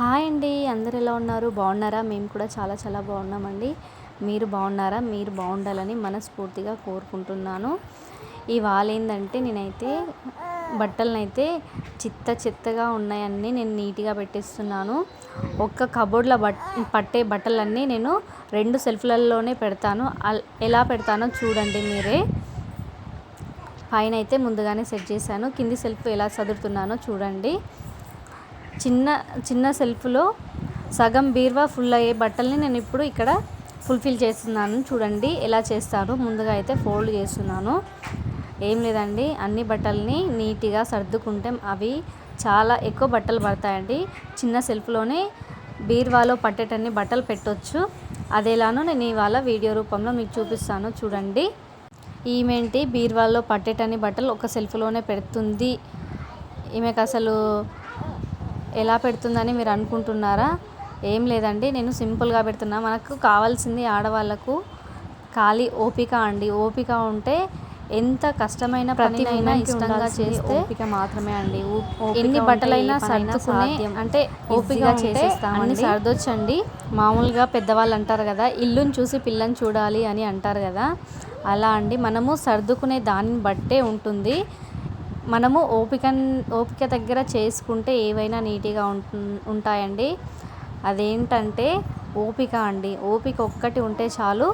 Hi అండి అందరు ఎలా ఉన్నారు? బాగున్నారా? మేము కూడా చాలా చాలా బాగున్నామండి. మీరు బాగున్నారా? మీరు బాగుండాలని మనస్ఫూర్తిగా కోరుకుంటున్నాను. ఇవాళ ఏంటంటే నేనైతే బట్టలనైతే చిత్త చిత్తగా ఉన్నాయన్నీ నేను నీట్గా పెట్టేస్తున్నాను. ఒక్క కబోర్డ్లో బట్ పట్టే బట్టలన్నీ నేను రెండు సెల్ఫ్లలోనే పెడతాను. ఎలా పెడతానో చూడండి మీరే. పైన అయితే ముందుగానే సెట్ చేశాను. కింది సెల్ఫ్ ఎలా చదువుతున్నానో చూడండి. చిన్న చిన్న సెల్ఫ్లో సగం బీర్వా ఫుల్ అయ్యే బట్టల్ని నేను ఇప్పుడు ఇక్కడ ఫుల్ఫిల్ చేస్తున్నాను. చూడండి ఎలా చేస్తాను. ముందుగా అయితే ఫోల్డ్ చేస్తున్నాను. ఏం లేదండి. అన్ని బట్టల్ని నీట్గా సర్దుకుంటే అవి చాలా ఎక్కువ బట్టలు పడతాయండి. చిన్న సెల్ఫ్లోనే బీర్వాలో పట్టేటన్ని బట్టలు పెట్టొచ్చు. అదేలానో నేను ఇవాళ వీడియో రూపంలో మీకు చూపిస్తాను. చూడండి. ఈమెంటి బీర్వాలో పట్టేటన్ని బట్టలు ఒక సెల్ఫ్లోనే పెడుతుంది. ఈమెకు అసలు ఎలా పెడుతుందని మీరు అనుకుంటున్నారా? ఏం లేదండి. నేను సింపుల్గా పెడుతున్నా. మనకు కావాల్సింది ఆడవాళ్ళకు ఖాళీ ఓపిక అండి. ఓపిక ఉంటే ఎంత కష్టమైన ప్రతి పనినైనా ఇష్టంగా చేస్తే ఓపిక మాత్రమే అండి. ఎన్ని బట్టలైనా సర్దుకునే. అంటే ఓపిక చేసేస్తామండి. సర్దొచ్చండి. మామూలుగా పెద్దవాళ్ళు అంటారు కదా ఇల్లుని చూసి పిల్లని చూడాలి అని అంటారు కదా. అలా అండి. మనము సర్దుకునే దానిని బట్టే ఉంటుంది. మనము ఓపిక ఓపిక దగ్గర చేసుకుంటే ఏవైనా నీట్గా ఉంటు ఉంటాయండి. అదేంటంటే ఓపిక అండి. ఓపిక ఒక్కటి ఉంటే చాలు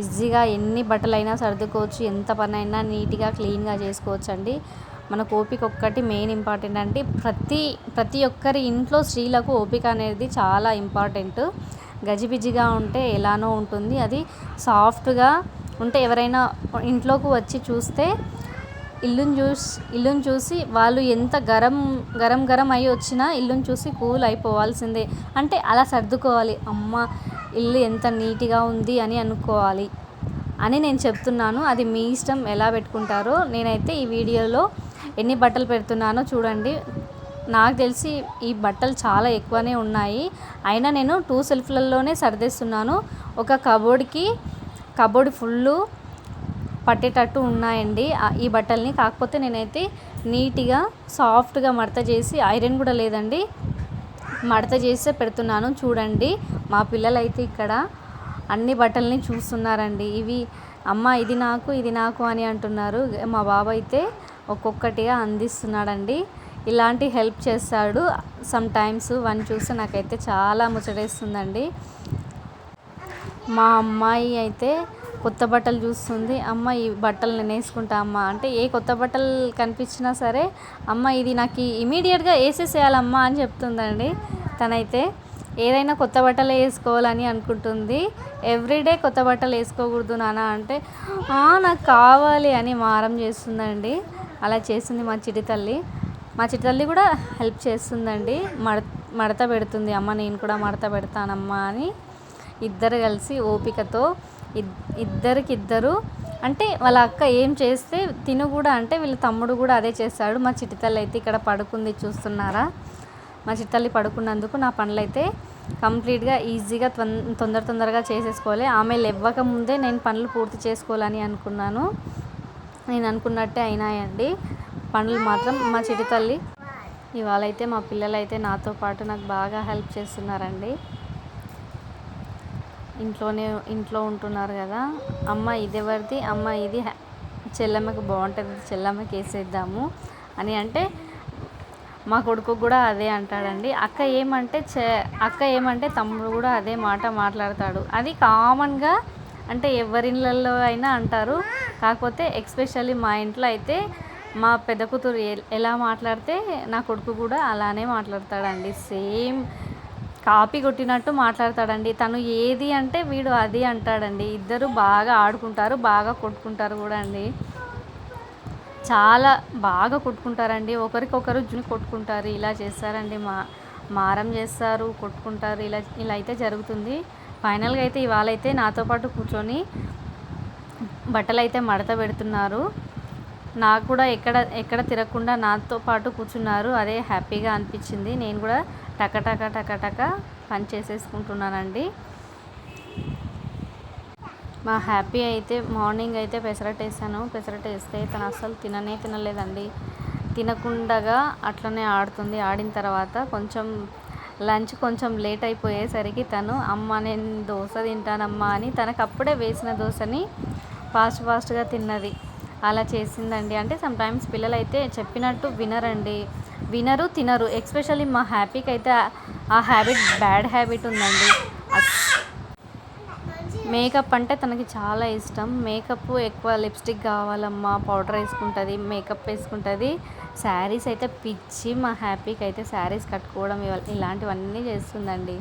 ఈజీగా ఎన్ని బట్టలైనా సర్దుకోవచ్చు ఎంత పని అయినా నీట్గా క్లీన్గా చేసుకోవచ్చు అండి మనకు ఓపిక ఒక్కటి మెయిన్ ఇంపార్టెంట్ అంటే ప్రతి ప్రతి ఒక్కరి ఇంట్లో స్త్రీలకు ఓపిక అనేది చాలా ఇంపార్టెంట్. గజిబిజిగా ఉంటే ఎలానో ఉంటుంది. అది సాఫ్ట్గా ఉంటే ఎవరైనా ఇంట్లోకి వచ్చి చూస్తే ఇల్లుని చూసి ఇల్లుని చూసి వాళ్ళు ఎంత గరం గరం గరం అయ్యి వచ్చినా ఇల్లుని చూసి కూల్ అయిపోవాల్సిందే. అంటే అలా సర్దుకోవాలి. అమ్మ ఇల్లు ఎంత నీట్గా ఉంది అని అనుకోవాలి. అని నేను చెప్తున్నాను. అది మీ ఇష్టం ఎలా పెట్టుకుంటారో నేనైతే ఈ వీడియోలో ఎన్ని బట్టలు పెడుతున్నానో చూడండి. నాకు తెలిసి ఈ బట్టలు చాలా ఎక్కువనే ఉన్నాయి. అయినా నేను టూ సెల్ఫ్లలోనే సర్దేస్తున్నాను. ఒక కబోర్డ్కి కబోర్డ్ ఫుల్లు పట్టేటట్టు ఉన్నాయండి. ఈ బట్టల్ని కాకపోతే నేనైతే నీట్గా సాఫ్ట్గా మడత చేసి ఐరన్ కూడా లేదండి. మడత చేస్తే పెడుతున్నాను. చూడండి మా పిల్లలైతే ఇక్కడ అన్ని బట్టల్ని చూస్తున్నారండి. ఇవి అమ్మ ఇది నాకు ఇది నాకు అని అంటున్నారు. మా బాబు అయితే ఒక్కొక్కటిగా అందిస్తున్నాడండి. ఇలాంటి హెల్ప్ చేస్తాడు. సమ్ టైమ్స్ వన్ చూస్తే నాకైతే చాలా ముచ్చటేస్తుందండి. మా అమ్మాయి అయితే కొత్త బట్టలు చూస్తుంది. అమ్మ ఈ బట్టలు నేను వేసుకుంటా అమ్మ అంటే ఏ కొత్త బట్టలు కనిపించినా సరే అమ్మ ఇది నాకు ఇమీడియట్గా వేసేసేయాలమ్మా అని చెప్తుందండి. తనైతే ఏదైనా కొత్త బట్టలు వేసుకోవాలని అనుకుంటుంది. ఎవ్రీడే కొత్త బట్టలు వేసుకోకూడదు నాన్న అంటే నాకు కావాలి అని మారం చేస్తుందండి. అలా చేస్తుంది మా చిటి తల్లి. మా చిటి తల్లి కూడా హెల్ప్ చేస్తుందండి. మడ మడత పెడుతుంది. అమ్మ నేను కూడా మడత పెడతానమ్మా అని ఇద్దరు కలిసి ఓపికతో ఇద్దరికిద్దరు అంటే వాళ్ళ అక్క ఏం చేస్తే తిను కూడా అంటే వీళ్ళ తమ్ముడు కూడా అదే చేస్తాడు. మా చిటితల్లి అయితే ఇక్కడ పడుకుంది చూస్తున్నారా? మా చిట్టల్లి పడుకున్నందుకు నా పనులు అయితే కంప్లీట్గా ఈజీగా తొం- తొందర తొందరగా చేసేసుకోవాలి. ఆమె లేవ్వక ముందే నేను పనులు పూర్తి చేసుకోవాలని అనుకున్నాను. నేను అనుకున్నట్టే అయినాయండి. పనులు మాత్రం మా చిటితల్లి ఇవాళైతే ఇవాళ అయితే మా పిల్లలైతే నాతో పాటు నాకు బాగా హెల్ప్ చేస్తున్నారండి. ఇంట్లోనే ఇంట్లో ఉంటున్నారు కదా. అమ్మ ఇది ఎవరిది అమ్మ ఇది చెల్లమ్మకి బాగుంటుంది చెల్లమ్మకి వేసేద్దాము అని అంటే మా కొడుకు కూడా అదే అంటాడండి. అక్క ఏమంటే చె అక్క ఏమంటే తమ్ముడు కూడా అదే మాట మాట్లాడతాడు. అది కామన్గా అంటే ఎవరిళ్ళల్లో అయినా అంటారు. కాకపోతే ఎక్స్పెషల్లీ మా ఇంట్లో అయితే మా పెద్ద కూతురు ఎలా మాట్లాడితే నా కొడుకు కూడా అలానే మాట్లాడతాడండి. సేమ్ కాపీ కొట్టినట్టు మాట్లాడతాడండి. తను ఏది అంటే వీడు అది అంటాడండి. ఇద్దరు బాగా ఆడుకుంటారు బాగా కొట్టుకుంటారు కూడా అండి. చాలా బాగా కొట్టుకుంటారండి. ఒకరికొకరు జుని కొట్టుకుంటారు. ఇలా చేస్తారండి. మా మారం చేస్తారు కొట్టుకుంటారు. ఇలా ఇలా అయితే జరుగుతుంది. ఫైనల్గా అయితే ఇవాళ అయితే నాతో పాటు కూర్చొని బట్టలు అయితే మడత పెడుతున్నారు. నాకు కూడా ఎక్కడ ఎక్కడ తిరగకుండా నాతో పాటు కూర్చున్నారు. అదే హ్యాపీగా అనిపించింది. నేను కూడా టక టక పని చేసేసుకుంటున్నానండి. మా హ్యాపీ అయితే మార్నింగ్ అయితే పెసరట్ వేసాను పెసరట్ వేస్తే తను అస్సలు తిననే తినలేదండి. తినకుండగా అట్లనే ఆడుతుంది. ఆడిన తర్వాత కొంచెం లంచ్ కొంచెం లేట్ అయిపోయేసరికి తను అమ్మ నేను దోశ తింటానమ్మా అని తనకు అప్పుడే వేసిన దోశని ఫాస్ట్ ఫాస్ట్గా తిన్నది. అలా చేసిందండి. అంటే సమ్ టైమ్స్ పిల్లలు అయితే చెప్పినట్టు వినరండి. వినరు తినరు. ఎక్స్పెషల్లీ మా హ్యాపీకి అయితే ఆ- హ్యాబిట్ బ్యాడ్ హ్యాబిట్ ఉందండి. మేకప్ అంటే తనకి చాలా ఇష్టం. మేకప్ ఎక్కువ లిప్స్టిక్ కావాలమ్మా పౌడర్ వేసుకుంటుంది మేకప్ వేసుకుంటుంది. శారీస్ అయితే పిచ్చి మా హ్యాపీకి అయితే శారీస్ కట్టుకోవడం ఇవ- ఇలాంటివన్నీ చేస్తుందండి.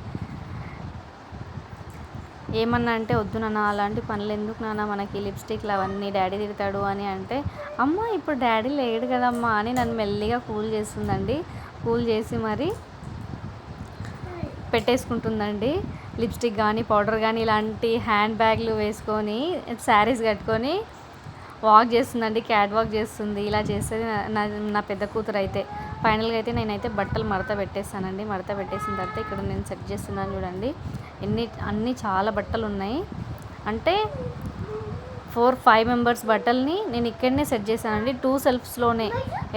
ఏమన్నా అంటే వద్దు నాన్న అలాంటి పనులు ఎందుకు నాన్న? మనకి లిప్స్టిక్లు అవన్నీ డాడీ తిడతాడు అని అంటే అమ్మ ఇప్పుడు డాడీ లేడు కదమ్మా అని నన్ను మెల్లిగా కూల్ చేస్తుందండి. కూల్ చేసి మరి పెట్టేసుకుంటుందండి. లిప్స్టిక్ కానీ పౌడర్ కానీ ఇలాంటి హ్యాండ్ బ్యాగ్లు వేసుకొని శారీస్ కట్టుకొని వాక్ చేస్తుందండి క్యాట్ వాక్ చేస్తుంది. ఇలా చేస్తుంది నా- నా నా పెద్ద కూతురు అయితే. ఫైనల్గా అయితే నేనైతే బట్టలు మడత పెట్టేస్తానండి. మడత పెట్టేసిన తర్వాత ఇక్కడ నేను సెట్ చేస్తున్నాను చూడండి. ఎన్ని అన్ని చాలా బట్టలు ఉన్నాయి అంటే ఫోర్ ఫైవ్ మెంబర్స్ బట్టల్ని నేను ఇక్కడనే సెట్ చేశానండి. టూ సెల్ఫ్స్లోనే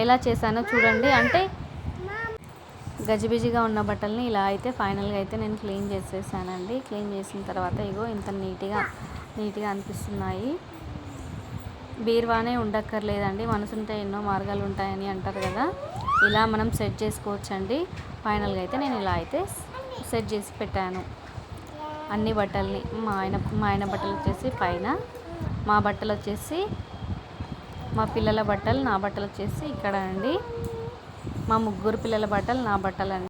ఎలా చేశానో చూడండి. అంటే గజిబిజిగా ఉన్న బట్టల్ని ఇలా అయితే ఫైనల్గా అయితే నేను క్లీన్ చేసేసానండి. క్లీన్ చేసిన తర్వాత ఇగో ఇంత నీట్గా నీట్గా అనిపిస్తున్నాయి. బీరువానే ఉండక్కర్లేదండి. మనసుంటే ఎన్నో మార్గాలు ఉంటాయని అంటారు కదా. ఇలా మనం సెట్ చేసుకోవచ్చండి. ఫైనల్గా అయితే నేను ఇలా అయితే సెట్ చేసి పెట్టాను. అన్ని బట్టల్ని మా ఆయన మా ఆయన బట్టలు వచ్చేసి పైన మా బట్టలు వచ్చేసి మా పిల్లల బట్టలు నా బట్టలు వచ్చేసి ఇక్కడ అండి. మా ముగ్గురు పిల్లల బట్టలు నా బట్టలు అండి